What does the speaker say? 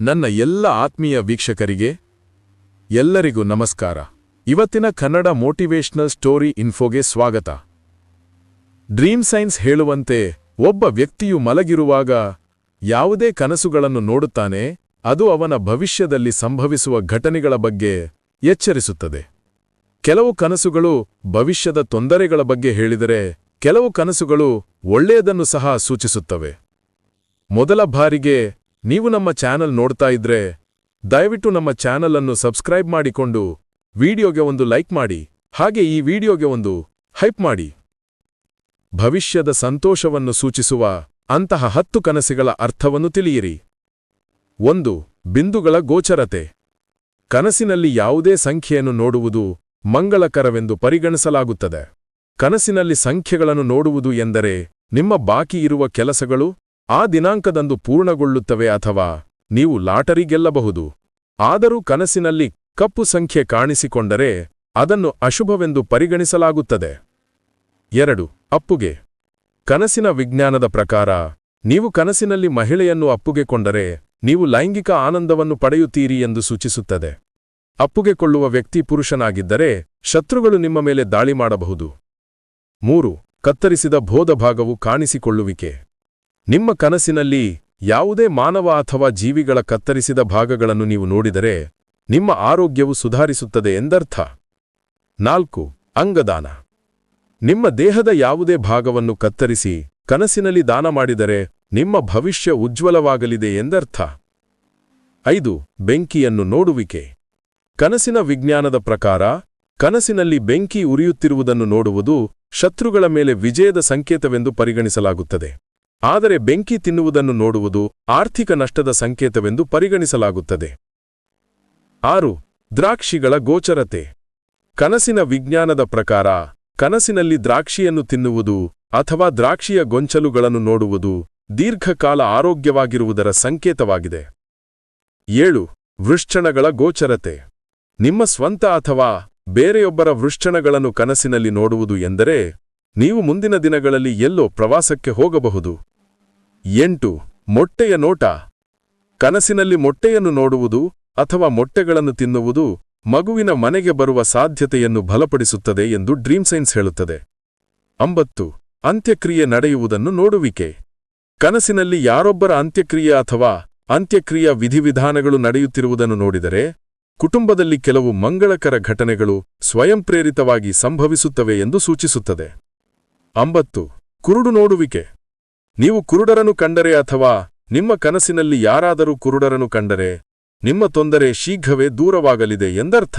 ನನ್ನ ಎಲ್ಲ ಆತ್ಮೀಯ ವೀಕ್ಷಕರಿಗೆ ಎಲ್ಲರಿಗೂ ನಮಸ್ಕಾರ. ಇವತ್ತಿನ ಕನ್ನಡ ಮೋಟಿವೇಶನಲ್ ಸ್ಟೋರಿ ಇನ್ಫೋಗೆ ಸ್ವಾಗತ. ಡ್ರೀಮ್ ಸೈನ್ಸ್ ಹೇಳುವಂತೆ ಒಬ್ಬ ವ್ಯಕ್ತಿಯು ಮಲಗಿರುವಾಗ ಯಾವುದೇ ಕನಸುಗಳನ್ನು ನೋಡುತ್ತಾನೆ, ಅದು ಅವನ ಭವಿಷ್ಯದಲ್ಲಿ ಸಂಭವಿಸುವ ಘಟನೆಗಳ ಬಗ್ಗೆ ಎಚ್ಚರಿಸುತ್ತದೆ. ಕೆಲವು ಕನಸುಗಳು ಭವಿಷ್ಯದ ತೊಂದರೆಗಳ ಬಗ್ಗೆ ಹೇಳಿದರೆ, ಕೆಲವು ಕನಸುಗಳು ಒಳ್ಳೆಯದನ್ನು ಸಹ ಸೂಚಿಸುತ್ತವೆ. ಮೊದಲ ಬಾರಿಗೆ ನೀವು ನಮ್ಮ ಚಾನಲ್ ನೋಡ್ತಾ ಇದ್ರೆ ದಯವಿಟ್ಟು ನಮ್ಮ ಚಾನಲ್ ಅನ್ನು ಸಬ್ಸ್ಕ್ರೈಬ್ ಮಾಡಿಕೊಂಡು ವಿಡಿಯೋಗೆ ಒಂದು ಲೈಕ್ ಮಾಡಿ, ಹಾಗೆ ಈ ವಿಡಿಯೋಗೆ ಒಂದು ಹೈಪ್ ಮಾಡಿ. ಭವಿಷ್ಯದ ಸಂತೋಷವನ್ನು ಸೂಚಿಸುವ ಅಂತಹ ಹತ್ತು ಕನಸುಗಳ ಅರ್ಥವನ್ನು ತಿಳಿಯಿರಿ. ಒಂದು, ಬಿಂದುಗಳ ಗೋಚರತೆ. ಕನಸಿನಲ್ಲಿ ಯಾವುದೇ ಸಂಖ್ಯೆಯನ್ನು ನೋಡುವುದು ಮಂಗಳಕರವೆಂದು ಪರಿಗಣಿಸಲಾಗುತ್ತದೆ. ಕನಸಿನಲ್ಲಿ ಸಂಖ್ಯೆಗಳನ್ನು ನೋಡುವುದು ಎಂದರೆ ನಿಮ್ಮ ಬಾಕಿ ಇರುವ ಕೆಲಸಗಳು ಆ ದಿನಾಂಕದಂದು ಪೂರ್ಣಗೊಳ್ಳುತ್ತವೆ ಅಥವಾ ನೀವು ಲಾಟರಿ ಗೆಲ್ಲಬಹುದು. ಆದರೂ ಕನಸಿನಲ್ಲಿ ಕಪ್ಪು ಸಂಖ್ಯೆ ಕಾಣಿಸಿಕೊಂಡರೆ ಅದನ್ನು ಅಶುಭವೆಂದು ಪರಿಗಣಿಸಲಾಗುತ್ತದೆ. ಎರಡು. ಅಪ್ಪುಗೆ. ಕನಸಿನ ವಿಜ್ಞಾನದ ಪ್ರಕಾರ, ನೀವು ಕನಸಿನಲ್ಲಿ ಮಹಿಳೆಯನ್ನು ಅಪ್ಪುಗೆ ಕೊಂಡರೆ ನೀವು ಲೈಂಗಿಕ ಆನಂದವನ್ನು ಪಡೆಯುತ್ತೀರಿ ಎಂದು ಸೂಚಿಸುತ್ತದೆ. ಅಪ್ಪುಗೆ ಕೊಳ್ಳುವ ವ್ಯಕ್ತಿ ಪುರುಷನಾಗಿದ್ದರೆ ಶತ್ರುಗಳು ನಿಮ್ಮ ಮೇಲೆ ದಾಳಿ ಮಾಡಬಹುದು. ಮೂರು. ಕತ್ತರಿಸಿದ ಬೋಧಭಾಗವು ಕಾಣಿಸಿಕೊಳ್ಳುವಿಕೆ. ನಿಮ್ಮ ಕನಸಿನಲ್ಲಿ ಯಾವುದೇ ಮಾನವ ಅಥವಾ ಜೀವಿಗಳ ಕತ್ತರಿಸಿದ ಭಾಗಗಳನ್ನು ನೀವು ನೋಡಿದರೆ ನಿಮ್ಮ ಆರೋಗ್ಯವು ಸುಧಾರಿಸುತ್ತದೆ ಎಂದರ್ಥ. ನಾಲ್ಕು, ಅಂಗದಾನ. ನಿಮ್ಮ ದೇಹದ ಯಾವುದೇ ಭಾಗವನ್ನು ಕತ್ತರಿಸಿ ಕನಸಿನಲ್ಲಿ ದಾನ ಮಾಡಿದರೆ ನಿಮ್ಮ ಭವಿಷ್ಯ ಉಜ್ವಲವಾಗಲಿದೆ ಎಂದರ್ಥ. ಐದು, ಬೆಂಕಿಯನ್ನು ನೋಡುವಿಕೆ. ಕನಸಿನ ವಿಜ್ಞಾನದ ಪ್ರಕಾರ ಕನಸಿನಲ್ಲಿ ಬೆಂಕಿ ಉರಿಯುತ್ತಿರುವುದನ್ನು ನೋಡುವುದು ಶತ್ರುಗಳ ಮೇಲೆ ವಿಜಯದ ಸಂಕೇತವೆಂದು ಪರಿಗಣಿಸಲಾಗುತ್ತದೆ. ಆದರೆ ಬೆಂಕಿ ತಿನ್ನುವುದನ್ನು ನೋಡುವುದು ಆರ್ಥಿಕ ನಷ್ಟದ ಸಂಕೇತವೆಂದು ಪರಿಗಣಿಸಲಾಗುತ್ತದೆ. ಆರು, ದ್ರಾಕ್ಷಿಗಳ ಗೋಚರತೆ. ಕನಸಿನ ವಿಜ್ಞಾನದ ಪ್ರಕಾರ, ಕನಸಿನಲ್ಲಿ ದ್ರಾಕ್ಷಿಯನ್ನು ತಿನ್ನುವುದು ಅಥವಾ ದ್ರಾಕ್ಷಿಯ ಗೊಂಚಲುಗಳನ್ನು ನೋಡುವುದು ದೀರ್ಘಕಾಲ ಆರೋಗ್ಯವಾಗಿರುವುದರ ಸಂಕೇತವಾಗಿದೆ. ಏಳು ವೃಶ್ಚಣಗಳ ಗೋಚರತೆ. ನಿಮ್ಮ ಸ್ವಂತ ಅಥವಾ ಬೇರೆಯೊಬ್ಬರ ವೃಶ್ಚಣಗಳನ್ನು ಕನಸಿನಲ್ಲಿ ನೋಡುವುದು ಎಂದರೆ, ನೀವು ಮುಂದಿನ ದಿನಗಳಲ್ಲಿ ಎಲ್ಲೋ ಪ್ರವಾಸಕ್ಕೆ ಹೋಗಬಹುದು. ಎಂಟು. ಮೊಟ್ಟೆಯ ನೋಟ. ಕನಸಿನಲ್ಲಿ ಮೊಟ್ಟೆಯನ್ನು ನೋಡುವುದು ಅಥವಾ ಮೊಟ್ಟೆಗಳನ್ನು ತಿನ್ನುವುದು ಮಗುವಿನ ಮನೆಗೆ ಬರುವ ಸಾಧ್ಯತೆಯನ್ನು ಬಲಪಡಿಸುತ್ತದೆ ಎಂದು ಡ್ರೀಮ್ ಸೈನ್ಸ್ ಹೇಳುತ್ತದೆ. ಅಂಬತ್ತು. ಅಂತ್ಯಕ್ರಿಯೆ ನಡೆಯುವುದನ್ನು ನೋಡುವಿಕೆ. ಕನಸಿನಲ್ಲಿ ಯಾರೊಬ್ಬರ ಅಂತ್ಯಕ್ರಿಯೆ ಅಥವಾ ಅಂತ್ಯಕ್ರಿಯಾ ವಿಧಿವಿಧಾನಗಳು ನಡೆಯುತ್ತಿರುವುದನ್ನು ನೋಡಿದರೆ, ಕುಟುಂಬದಲ್ಲಿ ಕೆಲವು ಮಂಗಳಕರ ಘಟನೆಗಳು ಸ್ವಯಂಪ್ರೇರಿತವಾಗಿ ಸಂಭವಿಸುತ್ತವೆ ಎಂದು ಸೂಚಿಸುತ್ತದೆ. ಅಂಬತ್ತು. ಕುರುಡು ನೋಡುವಿಕೆ. ನೀವು ಕುರುಡರನ್ನು ಕಂಡರೆ ಅಥವಾ ನಿಮ್ಮ ಕನಸಿನಲ್ಲಿ ಯಾರಾದರೂ ಕುರುಡರನ್ನು ಕಂಡರೆ ನಿಮ್ಮ ತೊಂದರೆ ಶೀಘ್ರವೇ ದೂರವಾಗಲಿದೆ ಎಂದರ್ಥ.